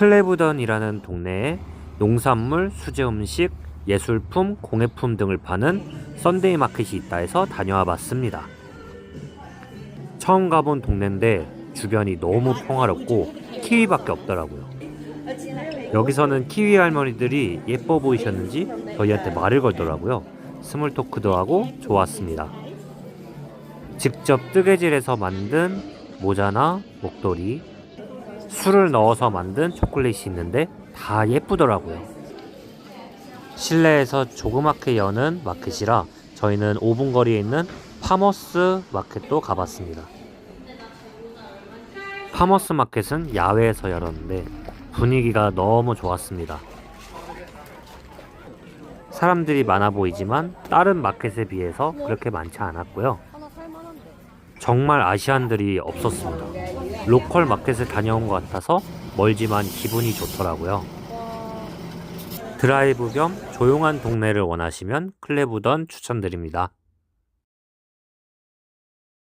클레브던이라는 동네에 농산물, 수제 음식, 예술품, 공예품 등을 파는 썬데이 마켓이 있다 해서 다녀와 봤습니다. 처음 가본 동네인데 주변이 너무 평화롭고 키위밖에 없더라고요. 여기서는 키위 할머니들이 예뻐 보이셨는지 저희한테 말을 걸더라고요. 스몰 토크도 하고 좋았습니다. 직접 뜨개질해서 만든 모자나 목도리, 술을 넣어서 만든 초콜릿이 있는데 다 예쁘더라고요. 실내에서 조그맣게 여는 마켓이라 저희는 5분 거리에 있는 파머스 마켓도 가봤습니다. 파머스 마켓은 야외에서 열었는데 분위기가 너무 좋았습니다. 사람들이 많아 보이지만 다른 마켓에 비해서 그렇게 많지 않았고요. 정말 아시안들이 없었습니다. 로컬 마켓을 다녀온 것 같아서 멀지만 기분이 좋더라고요. 와. 드라이브 겸 조용한 동네를 원하시면 클레브던 추천드립니다.